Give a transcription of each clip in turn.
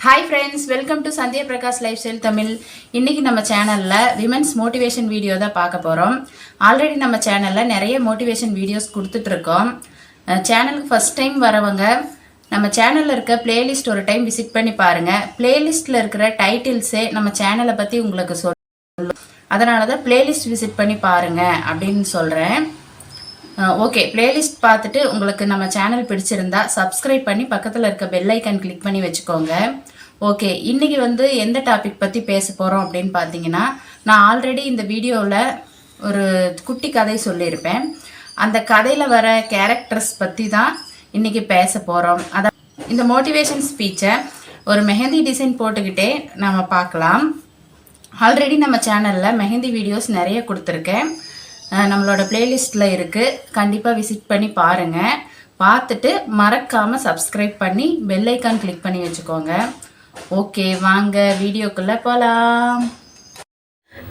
Hi friends welcome to Sandhya Prakash life style Tamil இன்னைக்கு நம்ம சேனலில் விமென்ஸ் மோட்டிவேஷன் வீடியோ தான் பார்க்க போகிறோம் ஆல்ரெடி நம்ம சேனலில் நிறைய மோட்டிவேஷன் வீடியோஸ் கொடுத்துட்ருக்கோம் சேனலுக்கு ஃபஸ்ட் டைம் வரவங்க நம்ம சேனலில் இருக்க பிளேலிஸ்ட் ஒரு டைம் விசிட் பண்ணி பாருங்கள் பிளேலிஸ்ட்டில் இருக்கிற டைட்டில்ஸே நம்ம சேனலை பற்றி உங்களுக்கு சொல்லும் அதனால தான் பிளேலிஸ்ட் விசிட் பண்ணி பாருங்கள் அப்படின்னு சொல்கிறேன் ஓகே பிளேலிஸ்ட் பார்த்துட்டு உங்களுக்கு நம்ம சேனல் பிடிச்சிருந்தா சப்ஸ்கிரைப் பண்ணி பக்கத்தில் இருக்க பெல் ஐக்கான் கிளிக் பண்ணி வச்சுக்கோங்க. ஓகே இன்றைக்கி வந்து எந்த டாபிக் பற்றி பேச போகிறோம் அப்படின்னு பார்த்தீங்கன்னா நான் ஆல்ரெடி இந்த வீடியோவில் ஒரு குட்டி கதை சொல்லியிருப்பேன். அந்த கதையில் வர கேரக்டர்ஸ் பற்றி தான் இன்றைக்கி பேச போகிறோம் அதான் இந்த மோட்டிவேஷன் ஸ்பீச்சை ஒரு மெஹந்தி டிசைன் போட்டுக்கிட்டே நம்ம பார்க்கலாம். ஆல்ரெடி நம்ம சேனலில் மெஹந்தி வீடியோஸ் நிறைய கொடுத்துருக்கேன். நம்மளோட பிளேலிஸ்ட்டில் இருக்குது கண்டிப்பாக விசிட் பண்ணி பாருங்கள் பார்த்துட்டு மறக்காமல் சப்ஸ்கிரைப் பண்ணி பெல்லைக்கான் கிளிக் பண்ணி வச்சுக்கோங்க. ஓகே வாங்க வீடியோக்குள்ளே போகலாம்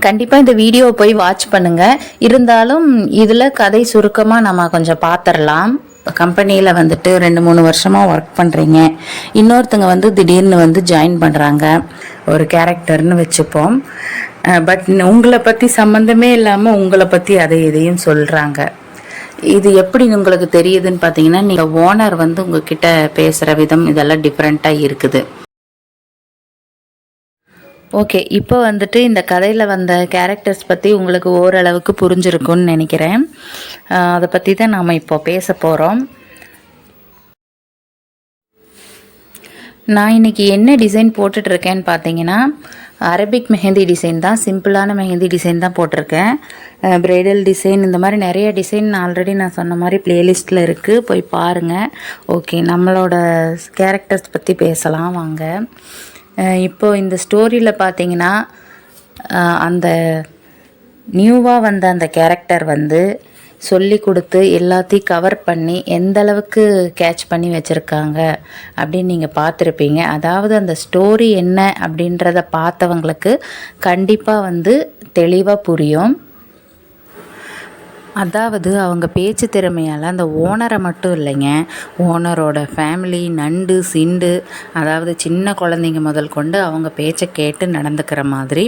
கண்டிப்பாக இந்த வீடியோவை போய் வாட்ச் பண்ணுங்கள் இருந்தாலும் இதில் கதை சுருக்கமாக நம்ம கொஞ்சம் பார்த்துடலாம் கம்பெனியில் வந்துட்டு ரெண்டு மூணு வருஷமாக ஒர்க் பண்ணுறீங்க இன்னொருத்தங்க வந்து திடீர்னு வந்து ஜாயின் பண்ணுறாங்க ஒரு கேரக்டர்னு வச்சுப்போம். பட் உங்களை பற்றி சம்மந்தமே இல்லாமல் உங்களை பற்றி அதை இதையும் சொல்கிறாங்க இது எப்படி உங்களுக்கு தெரியுதுன்னு பார்த்தீங்கன்னா நீங்கள் ஓனர் வந்து உங்ககிட்ட பேசுகிற விதம் இதெல்லாம் டிஃப்ரெண்ட்டாக இருக்குது. ஓகே இப்போ வந்துட்டு இந்த கதையில் வந்த கேரக்டர்ஸ் பற்றி உங்களுக்கு ஓரளவுக்கு புரிஞ்சிருக்கும்னு நினைக்கிறேன். அதை பற்றி தான் நாம் இப்போ பேச போகிறோம் நான் இன்னைக்கு என்ன டிசைன் போட்டுட்ருக்கேன்னு பார்த்தீங்கன்னா அரபிக் மெஹந்தி டிசைன் தான் சிம்பிளான மெஹந்தி டிசைன் தான் போட்டிருக்கேன். பிரைடல் டிசைன் இந்த மாதிரி நிறைய டிசைன் ஆல்ரெடி நான் சொன்ன மாதிரி பிளேலிஸ்ட்டில் இருக்குது போய் பாருங்கள் ஓகே நம்மளோட கேரக்டர்ஸ் பற்றி பேசலாம் வாங்க. இப்போது இப்போ இந்த ஸ்டோரியில் பார்த்தீங்கன்னா அந்த நியூவாக வந்த அந்த கேரக்டர் வந்து சொல்லி கொடுத்து எல்லாத்தையும் கவர் பண்ணி எந்த அளவுக்கு கேட்ச் பண்ணி வச்சுருக்காங்க அப்படின்னு நீங்கள் பார்த்துருப்பீங்க. அதாவது அந்த ஸ்டோரி என்ன அப்படின்றத பார்த்தவங்களுக்கு கண்டிப்பாக வந்து தெளிவாக புரியும். அதாவது அவங்க பேச்சு திறமையால் அந்த ஓனரை மட்டும் இல்லைங்க. ஓனரோட ஃபேமிலி நண்டு சிண்டு அதாவது சின்ன குழந்தைங்க முதல் கொண்டு அவங்க பேச்சை கேட்டு நடந்துக்கிற மாதிரி.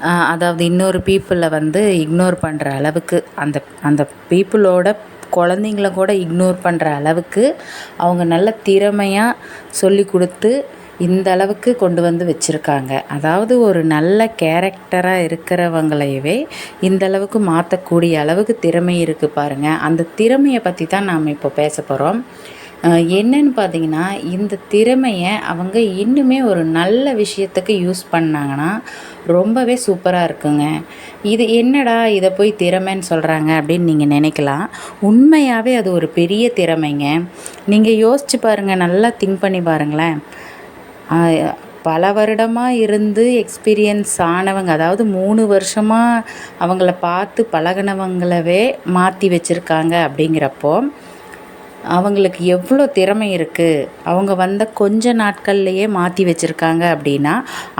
அதாவது இன்னொரு பீப்புளை வந்து இக்னோர் பண்ணுற அளவுக்கு அந்த அந்த பீப்புளோட குழந்தைங்கள கூட இக்னோர் பண்ணுற அளவுக்கு அவங்க நல்ல திறமையாக சொல்லி கொடுத்து இந்த அளவுக்கு கொண்டு வந்து வச்சுருக்காங்க. அதாவது ஒரு நல்ல கேரக்டராக இருக்கிறவங்களையவே இந்த அளவுக்கு மாற்றக்கூடிய அளவுக்கு திறமை இருக்குது பாருங்கள் அந்த திறமையை பற்றி தான் நாம் இப்போ பேச போகிறோம் என்னன்னு பார்த்தீங்கன்னா இந்த திறமையை அவங்க இன்னுமே ஒரு நல்ல விஷயத்துக்கு யூஸ் பண்ணாங்கன்னா ரொம்பவே சூப்பராக இருக்குங்க. இது என்னடா இதை போய் திறமைன்னு சொல்கிறாங்க அப்படின்னு நீங்கள் நினைக்கலாம். உண்மையாகவே அது ஒரு பெரிய திறமைங்க. நீங்கள் யோசிச்சு பாருங்கள் நல்லா திங்க் பண்ணி பாருங்களேன். பல வருடமாக இருந்து எக்ஸ்பீரியன்ஸ் ஆனவங்க அதாவது மூணு வருஷமாக அவங்கள பார்த்து பழகினவங்களவே மாற்றி வச்சுருக்காங்க அப்படிங்கிறப்போ அவங்களுக்கு எவ்வளோ திறமை இருக்குது அவங்க வந்த கொஞ்ச நாட்கள்லையே மாற்றி வச்சுருக்காங்க அப்படின்னா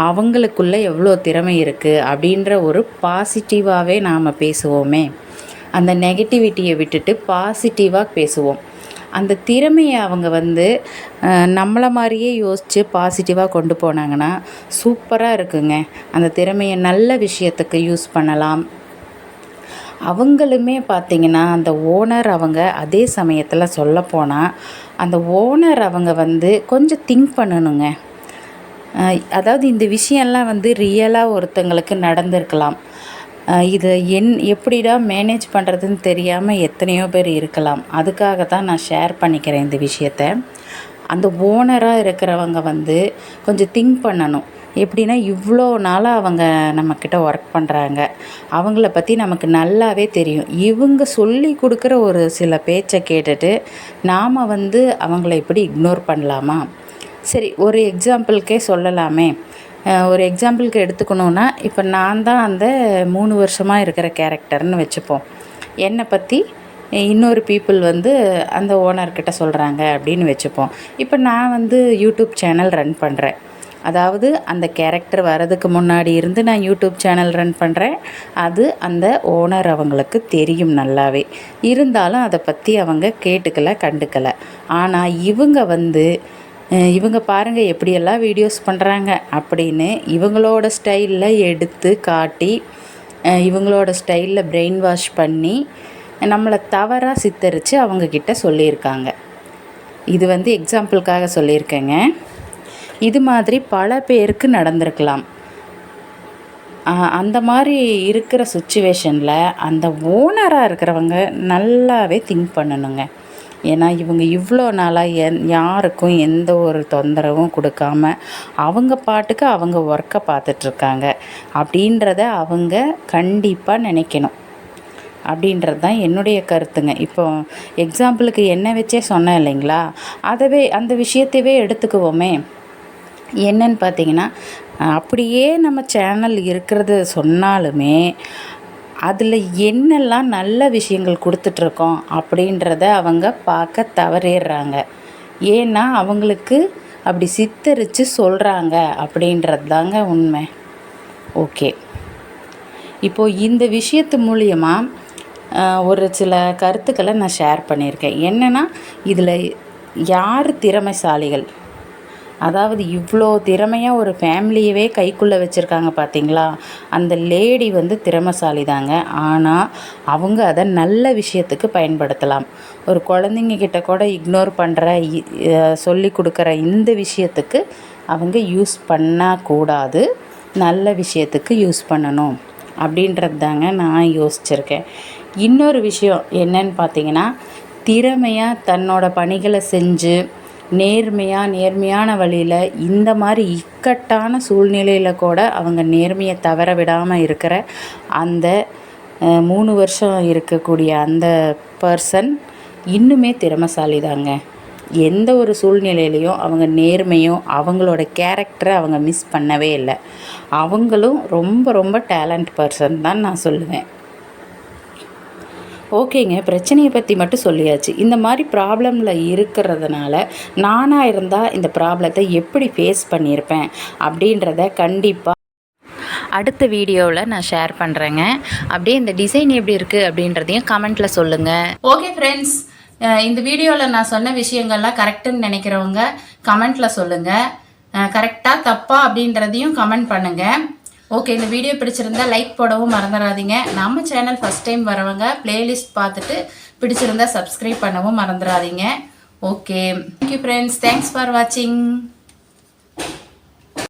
அவங்களுக்குள்ளே எவ்வளோ திறமை இருக்குது அப்படின்ற ஒரு பாசிட்டிவாகவே நாம் பேசுவோமே. அந்த நெகட்டிவிட்டியை விட்டுட்டு பாசிட்டிவாக பேசுவோம். அந்த திறமையை அவங்க வந்து நம்மளை மாதிரியே யோசித்து பாசிட்டிவாக கொண்டு போனாங்கன்னா சூப்பராக இருக்குங்க. அந்த திறமையை நல்ல விஷயத்துக்கு யூஸ் பண்ணலாம். அவங்களுமே பார்த்தீங்கன்னா அந்த ஓனர் அவங்க அதே சமயத்தில் சொல்லப்போனால் அந்த ஓனர் அவங்க வந்து கொஞ்சம் திங்க் பண்ணணுங்க. அதாவது இந்த விஷயம்லாம் வந்து ரியலாக ஒருத்தங்களுக்கு நடந்திருக்கலாம். இதை என் எப்படிடா மேனேஜ் பண்ணுறதுன்னு தெரியாமல் எத்தனையோ பேர் இருக்கலாம். அதுக்காக தான் நான் ஷேர் பண்ணிக்கிறேன் இந்த விஷயத்த. அந்த ஓனராக இருக்கிறவங்க வந்து கொஞ்சம் திங்க் பண்ணணும். எப்படின்னா இவ்வளோ நாளாக அவங்க நம்மக்கிட்ட ஒர்க் பண்ணுறாங்க அவங்கள பற்றி நமக்கு நல்லாவே தெரியும். இவங்க சொல்லி கொடுக்குற ஒரு சில பேச்சை கேட்டுட்டு நாம் வந்து அவங்கள எப்படி இக்னோர் பண்ணலாமா? சரி ஒரு எக்ஸாம்பிளுக்கே சொல்லலாமே. ஒரு எக்ஸாம்பிளுக்கு எடுத்துக்கணுன்னா இப்போ நான் தான் அந்த மூணு வருஷமாக இருக்கிற கேரக்டர்னு வச்சுப்போம். என்னை பற்றி இன்னொரு பீப்புள் வந்து அந்த ஓனர்கிட்ட சொல்கிறாங்க அப்படின்னு வச்சுப்போம். இப்போ நான் வந்து யூடியூப் சேனல் ரன் பண்ணுறேன் அதாவது அந்த கேரக்டர் வரதுக்கு முன்னாடி இருந்து நான் யூடியூப் சேனல் ரன் பண்ணுறேன் அது அந்த ஓனர் அவங்களுக்கு தெரியும் நல்லாவே. இருந்தாலும் அதை பற்றி அவங்க கேட்டுக்கல கண்டுக்கலை. ஆனால் இவங்க வந்து இவங்க பாருங்கள் எப்படியெல்லாம் வீடியோஸ் பண்ணுறாங்க அப்படின்னு இவங்களோட ஸ்டைலில் எடுத்து காட்டி இவங்களோட ஸ்டைலில் பிரெயின் வாஷ் பண்ணி நம்மளை தவறாக சித்தரித்து அவங்கக்கிட்ட சொல்லியிருக்காங்க. இது வந்து எக்ஸாம்பிளுக்காக சொல்லியிருக்கேங்க. இது மாதிரி பல பேருக்கு நடந்திருக்கலாம். அந்த மாதிரி இருக்கிற சுச்சுவேஷனில் அந்த ஓனராக இருக்கிறவங்க நல்லாவே திங்க் பண்ணணுங்க. ஏன்னா இவங்க இவ்வளோ நாளாக என் யாருக்கும் எந்த ஒரு தொந்தரவும் கொடுக்காம அவங்க பாட்டுக்கு அவங்க ஒர்க்கை பார்த்துட்ருக்காங்க. அப்படின்றத அவங்க கண்டிப்பாக நினைக்கணும். அப்படின்றது தான் என்னுடைய கருத்துங்க. இப்போ எக்ஸாம்பிளுக்கு என்ன வச்சே சொன்னேன் இல்லைங்களா? அதவே அந்த விஷயத்தையே எடுத்துக்குவோமே. என்னன்னு பார்த்தீங்கன்னா அப்படியே நம்ம சேனல் இருக்கிறது சொன்னாலுமே அதில் என்னெல்லாம் நல்ல விஷயங்கள் கொடுத்துட்ருக்கோம் அப்படின்றத அவங்க பார்க்க தவறிடுறாங்க. ஏன்னா அவங்களுக்கு அப்படி சித்தரித்து சொல்கிறாங்க அப்படின்றது தாங்க உண்மை. ஓகே. இப்போது இந்த விஷயத்து மூலியமாக ஒரு சில கருத்துக்களை நான் ஷேர் பண்ணியிருக்கேன். என்னென்னா இதில் யார் திறமைசாலிகள்? அதாவது இவ்வளோ திறமையாக ஒரு ஃபேமிலியவே கைக்குள்ளே வச்சுருக்காங்க பார்த்தீங்களா அந்த லேடி வந்து திறமைசாலி தாங்க ஆனால் அவங்க அதை நல்ல விஷயத்துக்கு பயன்படுத்தலாம். ஒரு குழந்தைங்க கிட்ட கூட இக்னோர் பண்ணுற சொல்லி கொடுக்குற இந்த விஷயத்துக்கு அவங்க யூஸ் பண்ணக்கூடாது நல்ல விஷயத்துக்கு யூஸ் பண்ணணும். அப்படின்றது தாங்க நான் யோசிச்சிருக்கேன். இன்னொரு விஷயம் என்னன்னு பார்த்தீங்கன்னா திறமையாக தன்னோட பணிகளை செஞ்சு நேர்மையாக நேர்மையான வழியில் இந்த மாதிரி இக்கட்டான சூழ்நிலையில் கூட அவங்க நேர்மையை தவற விடாமல் இருக்கிற அந்த மூணு வருஷம் இருக்கக்கூடிய அந்த பர்சன் இன்னுமே திறமைசாலி தாங்க எந்த ஒரு சூழ்நிலையிலையும் அவங்க நேர்மையும் அவங்களோட கேரக்டரை அவங்க மிஸ் பண்ணவே இல்லை. அவங்களும் ரொம்ப ரொம்ப டேலண்ட் பர்சன் தான் நான் சொல்லுவேன். ஓகேங்க பிரச்சனையை பற்றி மட்டும் சொல்லியாச்சு. இந்த மாதிரி ப்ராப்ளமில் இருக்கிறதுனால நானாக இருந்தால் இந்த ப்ராப்ளத்தை எப்படி ஃபேஸ் பண்ணியிருப்பேன் அப்படின்றத கண்டிப்பாக அடுத்த வீடியோவில் நான் ஷேர் பண்ணுறேங்க அப்படியே இந்த டிசைன் எப்படி இருக்குது அப்படின்றதையும் கமெண்ட்டில் சொல்லுங்கள் ஓகே ஃப்ரெண்ட்ஸ் இந்த வீடியோவில் நான் சொன்ன விஷயங்கள்லாம் கரெக்டுன்னு நினைக்கிறவங்க கமெண்ட்டில் சொல்லுங்கள் கரெக்டாக தப்பா அப்படின்றதையும் கமெண்ட் பண்ணுங்கள் ஓகே இந்த வீடியோ பிடிச்சிருந்தா லைக் போடவும் மறந்துடாதீங்க. நம்ம சேனல் ஃபஸ்ட் டைம் வரவங்க பிளேலிஸ்ட் பார்த்துட்டு பிடிச்சிருந்தா சப்ஸ்கிரைப் பண்ணவும் மறந்துடாதீங்க. Okay thank you friends thanks for வாட்சிங்